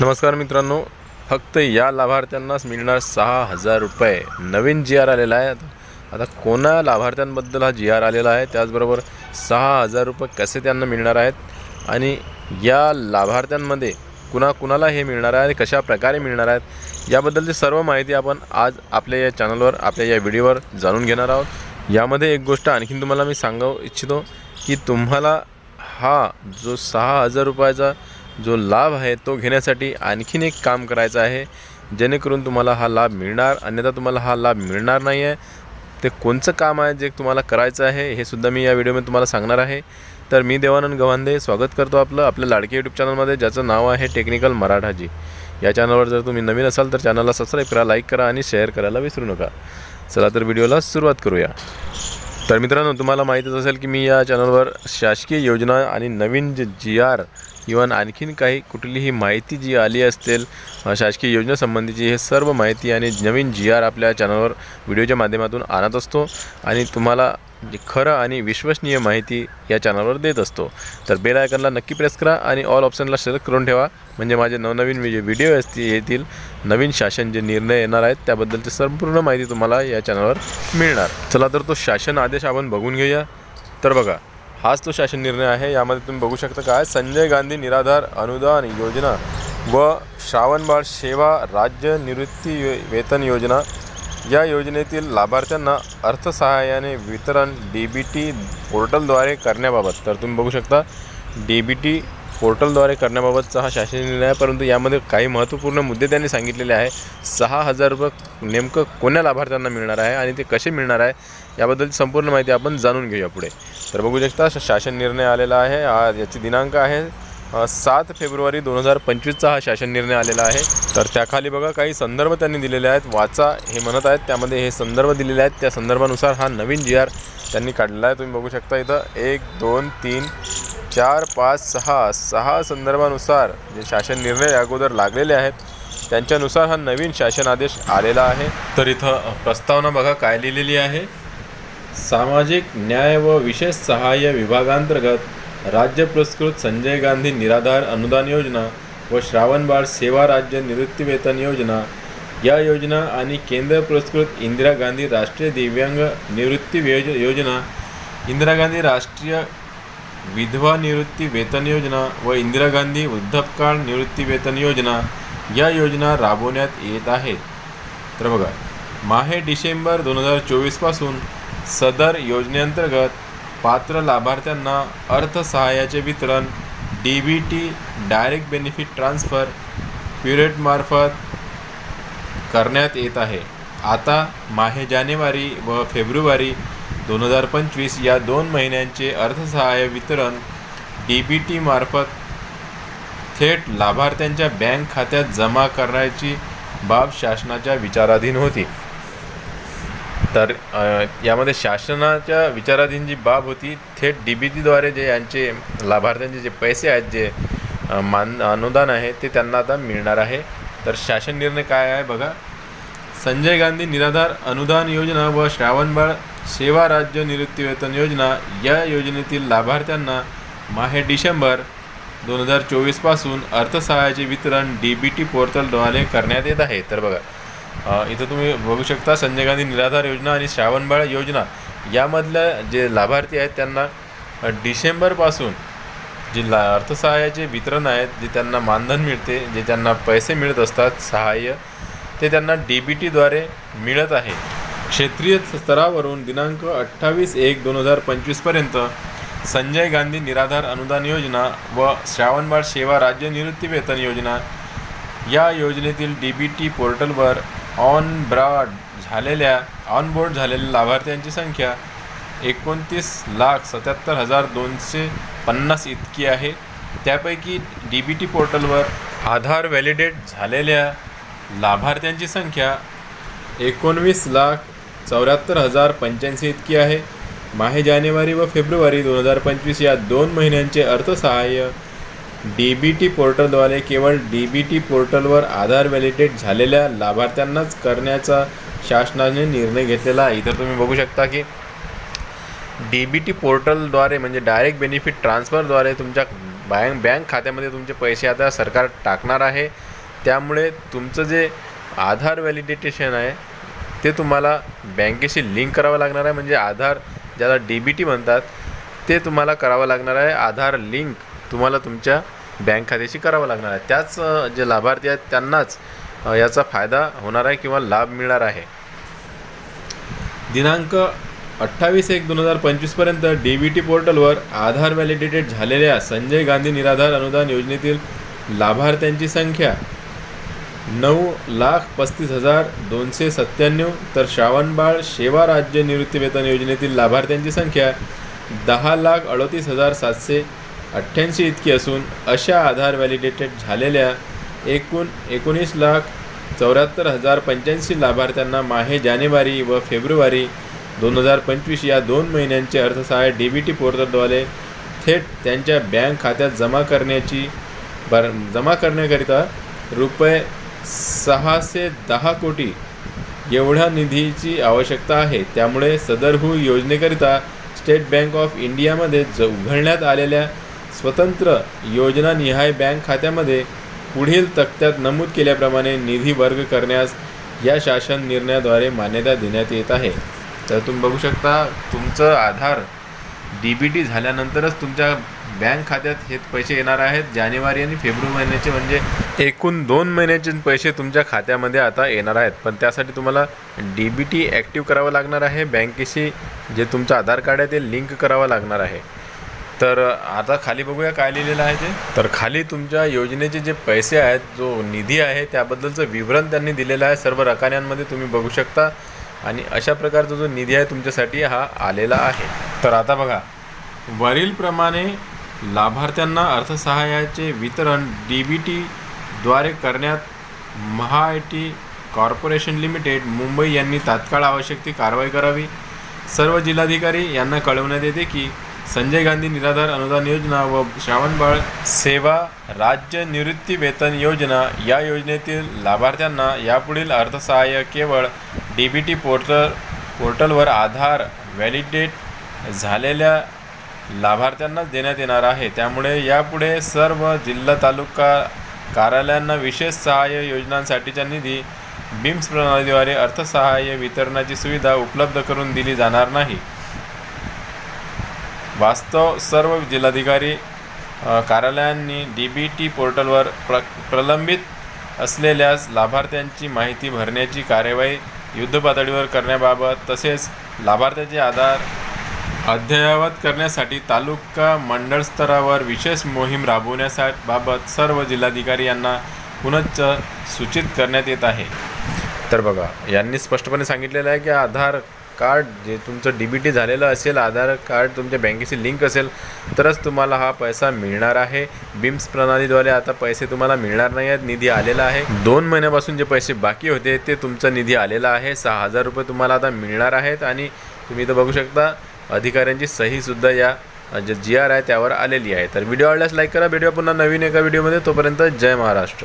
नमस्कार मित्रांनो फक्त या लाभार्थ्यांनाच मिळणार सहा हजार रुपये. नवीन जी आर आलेला आहे. आता कोणा लाभार्थ्यांबद्दल हा जी आर आलेला आहे त्याचबरोबर सहा हजार रुपये कसे त्यांना मिळणार आहेत? आणि या लाभार्थ्यांमध्ये कुणा कुणाला हे मिळणार आहे आणि कशा प्रकारे मिळणार आहेत? याबद्दलची सर्व माहिती आपण आज आपल्या या चॅनलवर आपल्या या व्हिडिओवर जाणून घेणार आहोत. यामध्ये एक गोष्ट आणखीन तुम्हाला मी सांगू इच्छितो की तुम्हाला हा जो सहा हजार रुपयाचा जो लाभ आहे तो घेण्यासाठी आणखीन एक काम करायचं आहे. जेणेकरून तुम्हाला हा लाभ मिळणार अन्यथा तुम्हाला हा लाभ मिळणार नाही आहे ते कोणचं काम आहे जे तुम्हाला करायचं आहे हे सुद्धा मी या व्हिडिओमध्ये तुम्हाला सांगणार आहे. तर मी देवानंद गव्हांदे स्वागत करतो आपलं आपल्या लाडके यूट्यूब चॅनलमध्ये ज्याचं नाव आहे टेक्निकल मराठाजी. या चॅनलवर जर तुम्ही नवीन असाल तर चॅनलला सबस्क्राईब करा लाईक करा आणि शेअर करायला विसरू नका. चला तर व्हिडिओला सुरुवात करूया. तर मित्रांनो तुम्हाला माहीतच असेल की मी या चॅनलवर शासकीय योजना आणि नवीन जे जी आर इवन आणखीन काही कुठलीही माहिती जी आली असेल शासकीय योजनेसंबंधीची हे सर्व माहिती आणि नवीन जी आर आपल्या चॅनलवर व्हिडिओच्या माध्यमातून आणत असतो आणि तुम्हाला जे खरं आणि विश्वसनीय माहिती या चॅनलवर देत असतो. तर बेल आयकनला नक्की प्रेस करा आणि ऑल ऑप्शनला सिलेक्ट करून ठेवा. म्हणजे माझे नवनवीन जे व्हिडिओ असतील येतील नवीन शासन जे निर्णय येणार आहेत त्याबद्दलची संपूर्ण माहिती तुम्हाला या चॅनलवर मिळणार. चला तर तो शासन आदेश आपण बघून घेऊया. तर बघा हाच तो शासन निर्णय आहे. यामध्ये तुम्ही बघू शकता काय? संजय गांधी निराधार अनुदान योजना व श्रावणबाळ सेवा राज्य निवृत्ती यो- वेतन योजना. या योजनेतील लाभार्थ्यांना अर्थसहाय्याने वितरण डी बी टी पोर्टलद्वारे करण्याबाबत. तर तुम्ही बघू शकता डी बी टी पोर्टलद्वारे करण्याबाबतचा हा शासन निर्णय आहे परंतु यामध्ये काही महत्त्वपूर्ण मुद्दे त्यांनी सांगितलेले आहे. सहा हजार रुपये नेमकं कोण्या लाभार्थ्यांना मिळणार आहे आणि ते कसे मिळणार आहे याबद्दल संपूर्ण माहिती आपण जाणून घेऊया पुढे. तर बघू शकता शासन निर्णय आलेला आहे. आ- याची दिनांक आहे सात फेब्रुवारी दोन हजार पंचवीसचा हा शासन निर्णय आलेला आहे. तर त्याखाली बघा काही संदर्भ त्यांनी दिलेले आहेत. वाचा हे म्हणत आहेत त्यामध्ये हे संदर्भ दिलेले आहेत. त्या संदर्भानुसार हा नवीन जी आर त्यांनी काढलेला आहे. तुम्ही बघू शकता इथं एक दोन तीन चार पाच सहा सहा संदर्भानुसार जे शासन निर्णय अगोदर लागलेले आहेत त्यांच्यानुसार हा नवीन शासन आदेश आलेला आहे. तर इथं प्रस्तावना बघा काय लिहिलेली आहे. सामाजिक न्याय व विशेष सहाय्य विभागांतर्गत राज्य पुरस्कृत संजय गांधी निराधार अनुदान योजना व श्रावणबाळ सेवा राज्य निवृत्तीवेतन योजना या योजना आणि केंद्र पुरस्कृत इंदिरा गांधी राष्ट्रीय दिव्यांग निवृत्ती योज योजना इंदिरा गांधी राष्ट्रीय विधवा निवृत्ती वेतन योजना व इंदिरा गांधी वृद्धपकाळ निवृत्ती वेतन योजना या योजना राबवण्यात येत आहेत. तर बघा माहे डिसेंबर दोन हजार चोवीसपासून सदर योजनेअंतर्गत पात्र लाभार्थ्यांना अर्थसहाय्याचे वितरण D B T direct benefit transfer प्युरेटमार्फत करण्यात येत आहे. आता माहे जानेवारी व फेब्रुवारी दोन हजार पंचवीस या दोन महिन्यांचे अर्थसहाय्य वितरण डी बी टी मार्फत थेट लाभार्थ्यांच्या बँक खात्यात जमा करण्याची बाब शासनाच्या विचाराधीन होती. तर यामध्ये शासनाच्या विचाराधीन जी बाब होती थेट डी बी टीद्वारे जे यांचे लाभार्थ्यांचे जे पैसे आहेत जे मान अनुदान आहे ते त्यांना आता मिळणार आहे. तर शासन निर्णय काय आहे बघा. संजय गांधी निराधार अनुदान योजना व श्रावणबाळ सेवा राज्य निवृत्ती वेतन योजना या योजनेतील लाभार्थ्यांना माहे डिसेंबर दोन हजार चोवीसपासून अर्थसहाय्याचे वितरण डी बी टी पोर्टलद्वारे करण्यात येत आहे. तर बघा इथं तुम्ही बघू शकता संजय गांधी निराधार योजना आणि श्रावणबाळ योजना यामधल्या जे लाभार्थी आहेत त्यांना डिसेंबरपासून जे ला अर्थसहाय्याचे वितरण आहेत जे त्यांना मानधन मिळते जे त्यांना पैसे मिळत असतात सहाय्य ते त्यांना डी बी टीद्वारे मिळत आहे. क्षेत्रीय स्तरावरून दिनांक अठ्ठावीस एक दोन हजार पंचवीसपर्यंत संजय गांधी निराधार अनुदान योजना व श्रावणबाळ सेवा राज्य निवृत्ती वेतन योजना या योजनेतील डी बी टी पोर्टलवर ऑन ब्रॉड झालेल्या ऑनबोर्ड झालेल्या लाभार्थ्यांची संख्या एकोणतीस लाख सत्याहत्तर हजार दोनशे पन्नास इतकी आहे. त्यापैकी डी बी टी पोर्टलवर आधार व्हॅलिडेट झालेल्या लाभार्थ्यांची संख्या एकोणवीस लाख चौऱ्याहत्तर हजार पंच्याऐंशी इतकी आहे. माहे जानेवारी व फेब्रुवारी दोन हजार पंचवीस या दोन महिन्यांचे अर्थसहाय्य डी बी टी पोर्टलद्वारे केवळ डी बी टी पोर्टलवर आधार व्हॅलिडेट झालेल्या लाभार्थ्यांनाच करण्याचा शासनाने निर्णय घेतलेला आहे. इथं तुम्ही बघू शकता की डी बी टी पोर्टलद्वारे म्हणजे डायरेक्ट बेनिफिट ट्रान्सफरद्वारे तुमच्या बँक बँक खात्यामध्ये तुमचे पैसे आता सरकार टाकणार आहे. त्यामुळे तुमचं जे आधार व्हॅलिडेटेशन आहे ते तुम्हाला बँकेशी लिंक करावं लागणार आहे म्हणजे आधार ज्याला डी बी टी म्हणतात ते तुम्हाला करावं लागणार आहे. आधार लिंक तुम्हाला तुमच्या बँक खात्याशी करावं लागणार आहे. त्याच जे लाभार्थी आहेत त्यांनाच याचा फायदा होणार आहे किंवा लाभ मिळणार आहे. दिनांक अठ्ठावीस एक दोन हजार पंचवीसपर्यंत डी बी टी पोर्टलवर आधार व्हॅलिडेटेड झालेल्या संजय गांधी निराधार अनुदान योजनेतील लाभार्थ्यांची संख्या नऊ लाख पस्तीस हजार दोनशे सत्त्याण्णव तर श्रावणबाळ सेवा राज्य निवृत्तीवेतन योजनेतील लाभार्थ्यांची संख्या दहा लाख अडतीस हजार सातशे अठ्ठ्याऐंशी इतकी असून अशा आधार व्हॅलिडेटेड झालेल्या एकूण एकोणीस लाख चौऱ्याहत्तर हजार पंच्याऐंशी लाभार्थ्यांना माहे जानेवारी व फेब्रुवारी दोन हजार पंचवीस या दोन महिन्यांचे अर्थसहाय्य डी बी टी पोर्टलद्वारे थेट त्यांच्या बँक खात्यात जमा करण्याची भर जमा करण्याकरिता रुपये सहाशे दहा कोटी एवढ्या निधीची आवश्यकता आहे. त्यामुळे सदरहू योजनेकरिता स्टेट बँक ऑफ इंडियामध्ये ज उघडण्यात आलेल्या स्वतंत्र योजनानिहाय बँक खात्यामध्ये पुढील तक्त्यात नमूद केल्याप्रमाणे निधी वर्ग करण्यास या शासन निर्णयाद्वारे मान्यता देण्यात येत आहे. तर तुम्ही बघू शकता तुमचं आधार डी बी टी झाल्यानंतरच तुमच्या बँक खात्यात हे पैसे येणार आहेत. जानेवारी आणि फेब्रुवारी महिन्याचे म्हणजे एकूण दोन महिन्याचे पैसे तुमच्या खात्यामध्ये आता येणार आहेत. पण त्यासाठी तुम्हाला डी बी टी ॲक्टिव्ह करावं लागणार आहे. बँकेशी जे तुमचं आधार कार्ड आहे ते लिंक करावं लागणार आहे. तर आता खाली बघूया काय लिहिलेलं आहे ते. तर खाली तुमच्या योजनेचे जे पैसे आहेत जो निधी आहे त्याबद्दलचं विवरण त्यांनी दिलेलं आहे. सर्व रकान्यांमध्ये तुम्ही बघू शकता. आणि अशा प्रकारचा जो निधी आहे तुमच्यासाठी हा आलेला आहे. तर आता बघा. वरीलप्रमाणे लाभार्थ्यांना अर्थसहाय्याचे वितरण डी बी टीद्वारे करण्यात Maha I T corporation limited Mumbai यांनी तात्काळ आवश्यक ती कारवाई करावी. सर्व जिल्हाधिकारी यांना कळवण्यात येते की संजय गांधी निराधार अनुदान योजना व श्रावणबाळ सेवा राज्य निवृत्ती वेतन योजना या योजनेतील लाभार्थ्यांना यापुढील अर्थसहाय्य केवळ डी बी टी पोर्टल पोर्टलवर आधार व्हॅलिडेट झालेल्या लाभार्थ्यांनाच देण्यात येणार आहे. त्यामुळे यापुढे सर्व जिल्हा तालुका कार्यालयांना विशेष सहाय्य योजनांसाठीचा निधी बिम्स प्रणालीद्वारे अर्थसहाय्य वितरणाची सुविधा उपलब्ध करून दिली जाणार नाही. वास्तव सर्व जिल्हाधिकारी कार्यालयांनी डी बी टी पोर्टलवर प्र प्रलंबित असलेल्या लाभार्थ्यांची माहिती भरण्याची कार्यवाही युद्धपातळीवर करण्याबाबत तसेच लाभार्थ्याचे आधार अद्ययावत करण्यासाठी तालुका मंडळ स्तरावर विशेष मोहीम राबवण्यासा बाबत सर्व जिल्हाधिकारी यांना पुनश्च सूचित करण्यात येत आहे. तर बघा यांनी स्पष्टपणे सांगितलेलं आहे की आधार कार्ड जे तुमचं डी बी टी झालेलं असेल आधार कार्ड तुमच्या बँकेशी लिंक असेल तरच तुम्हाला हा पैसा मिळणार आहे. बिम्स प्रणालीद्वारे आता पैसे तुम्हाला मिळणार नाही आहेत निधी आलेला आहे. दोन महिन्यापासून जे पैसे बाकी होते ते तुमचा निधी आलेला आहे. सहा हजार रुपये तुम्हाला आता मिळणार आहेत आणि तुम्ही इथं बघू शकता अधिकाऱ्यांची सहीसुद्धा या जे जी आर आहे त्यावर आलेली आहे. तर व्हिडिओ आवडल्यास लाईक करा. भेटूया पुन्हा नवीन एका व्हिडिओमध्ये. तोपर्यंत जय महाराष्ट्र.